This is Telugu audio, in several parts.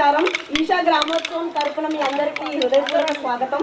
నమస్కారం. ఈషా గ్రామోత్సవం తరఫున మీ అందరికీ హృదయపూర్వక స్వాగతం.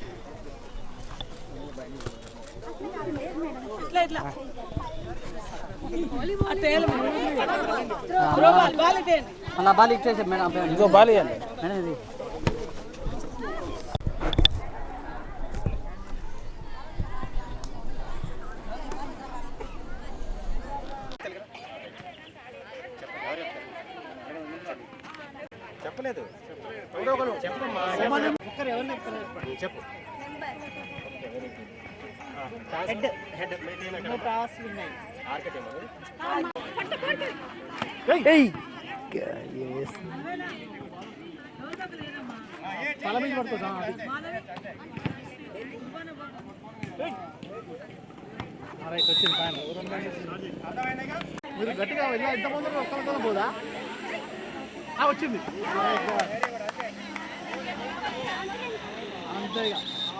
అలా బాల్ ఇచ్చేసి మేడం ఇంకో బాల్ ఇవ్వండి మేడం ఇది చెప్పలేదు చెప్పు హెడ్ హెడ్ ఆర్కిటెక్ట్ మీరు గట్టిగా వెళ్ళా ఇంత ముందు ఒక్క పోదా ఆ, వచ్చింది అంతే ఇక. ఆ, రైట్.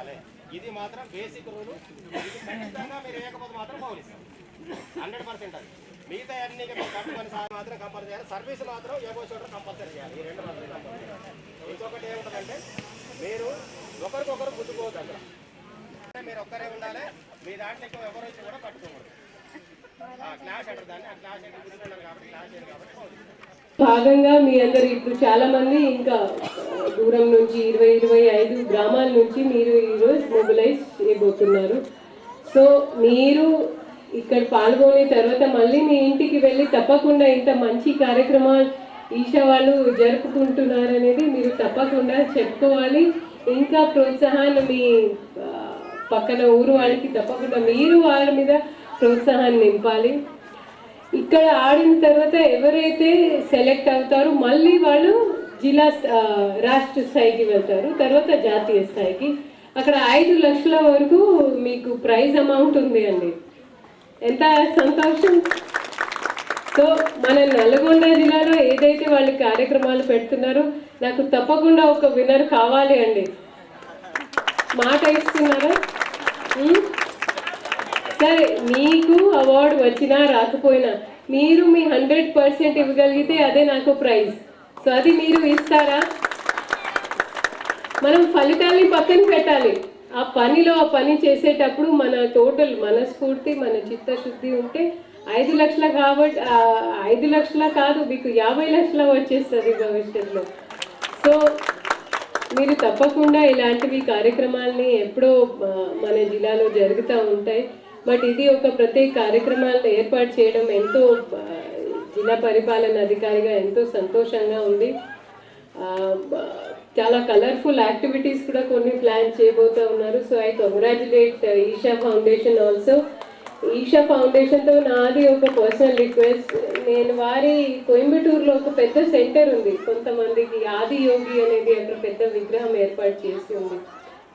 చేయాలి. ఇది మాత్రం బేసిక్ రూల్ ఖచ్చితంగా మీరు వేయకపోతే మాత్రం ఫౌల్ హండ్రెడ్ పర్సెంట్ అది. మిగతా అన్ని కట్టుకొని సార్ మాత్రం కంపల్సరీ చేయాలి. సర్వీస్ మాత్రం ఏవో చోట కంపల్సరీ చేయాలి. ఈ రెండు మాత్రం కంపల్సరీ ఇంకొకటి ఏముంటుందంటే మీరు ఒకరికొకరు గుద్దుకోవద్దు అక్కడ అంటే మీరు ఒక్కరే ఉండాలి. మీ దాంట్లో ఎక్కువ ఎవరు వచ్చి కూడా పట్టుకోకూడదు. అంటారు దాన్ని. ఆ కాబట్టి భాగంగా మీ అందరు ఇప్పుడు చాలా మంది ఇంకా దూరం నుంచి ఇరవై ఇరవై ఐదు గ్రామాల నుంచి మీరు ఈరోజు మొబిలైజ్ చేయబోతున్నారు. సో మీరు ఇక్కడ పాల్గొని తర్వాత మళ్ళీ మీ ఇంటికి వెళ్ళి తప్పకుండా ఇంత మంచి కార్యక్రమాలు ఈషా వాళ్ళు జరుపుకుంటున్నారు అనేది మీరు తప్పకుండా చెప్పుకోవాలి. ఇంకా ప్రోత్సాహాన్ని మీ పక్కన ఊరు వాళ్ళకి తప్పకుండా మీరు వాళ్ళ మీద ప్రోత్సాహాన్ని నింపాలి. ఇక్కడ ఆడిన తర్వాత ఎవరైతే సెలెక్ట్ అవుతారో మళ్ళీ వాళ్ళు జిల్లా రాష్ట్ర స్థాయికి వెళ్తారు. తర్వాత జాతీయ స్థాయికి. అక్కడ ఐదు లక్షల వరకు మీకు ప్రైజ్ అమౌంట్ ఉంది అండి. ఎంత సంతోషం. సో మన నల్గొండ జిల్లాలో ఏదైతే వాళ్ళు కార్యక్రమాలు పెడుతున్నారో నాకు తప్పకుండా ఒక విన్నర్ కావాలి అండి. మాట ఇస్తున్నారా? సరే మీకు అవార్డు వచ్చినా రాకపోయినా మీరు మీ హండ్రెడ్ పర్సెంట్ ఇవ్వగలిగితే అదే నాకు ప్రైజ్. సో అది మీరు ఇస్తారా? మనం ఫలితాల్ని పక్కన పెట్టాలి. ఆ పనిలో ఆ పని చేసేటప్పుడు మన టోటల్ మనస్ఫూర్తి మన చిత్తశుద్ధి ఉంటే ఐదు లక్షల కాబట్టి ఐదు లక్షల కాదు మీకు యాభై లక్షల వచ్చేస్తుంది భవిష్యత్తులో. సో మీరు తప్పకుండా ఇలాంటివి కార్యక్రమాల్ని ఎప్పుడో మన జిల్లాలో జరుగుతూ ఉంటాయి. బట్ ఇది ఒక ప్రత్యేక కార్యక్రమాలను ఏర్పాటు చేయడం ఎంతో జిల్లా పరిపాలన అధికారిగా ఎంతో సంతోషంగా ఉంది. చాలా కలర్ఫుల్ యాక్టివిటీస్ కూడా కొన్ని ప్లాన్ చేయబోతూ ఉన్నారు. So I congratulate Isha foundation also Isha ఫౌండేషన్తో నాది ఒక పర్సనల్ రిక్వెస్ట్ నేను వారి కోయంబటూరులో ఒక పెద్ద సెంటర్ ఉంది. కొంతమందికి ఆది యోగి అనేది అక్కడ పెద్ద విగ్రహం ఏర్పాటు చేసి ఉంది.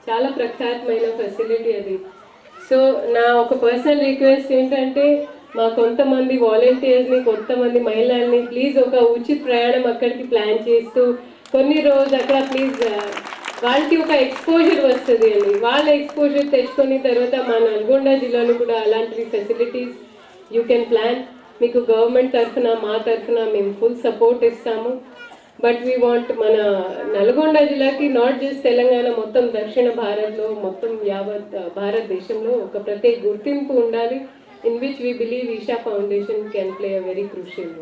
చాలా ప్రఖ్యాతమైన ఫెసిలిటీ అది. సో నా ఒక పర్సనల్ రిక్వెస్ట్ ఏంటంటే మా కొంతమంది వాలంటీర్స్ని కొంతమంది మహిళల్ని ప్లీజ్ ఒక ఉచిత ప్రయాణం అక్కడికి ప్లాన్ చేస్తూ కొన్ని రోజులు అక్కడ ప్లీజ్ వాళ్ళకి ఒక ఎక్స్పోజర్ వస్తుంది అండి. వాళ్ళ ఎక్స్పోజర్ తెచ్చుకొని తర్వాత మా నల్గొండ జిల్లాలో కూడా అలాంటి ఫెసిలిటీస్ యూ కెన్ ప్లాన్ మీకు గవర్నమెంట్ తరఫున మా తరఫున మేము ఫుల్ సపోర్ట్ ఇస్తాము. బట్ వీ వాంట్ మన నల్గొండ జిల్లాకి నాట్ జస్ట్ తెలంగాణ మొత్తం దక్షిణ భారత్లో మొత్తం యావత్ భారతదేశంలో ఒక ప్రత్యేక గుర్తింపు ఉండాలి. in which we believe Isha Foundation can play a very crucial role.